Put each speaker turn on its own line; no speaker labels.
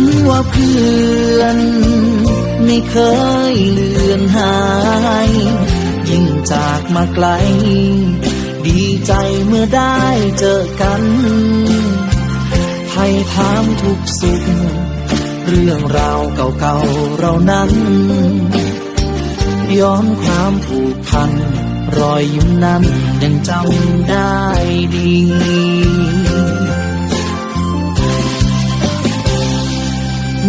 ำว่าเพื่อน ไม่เคยเลือนหาย ยิ่งจากมาไกล ดีใจเมื่อได้เจอกันไทยถามทุกสุข เรื่องราวเก่าๆเรานั้นย้อนความผูกพัน รอยยิ้มนั้นยังจำได้ดี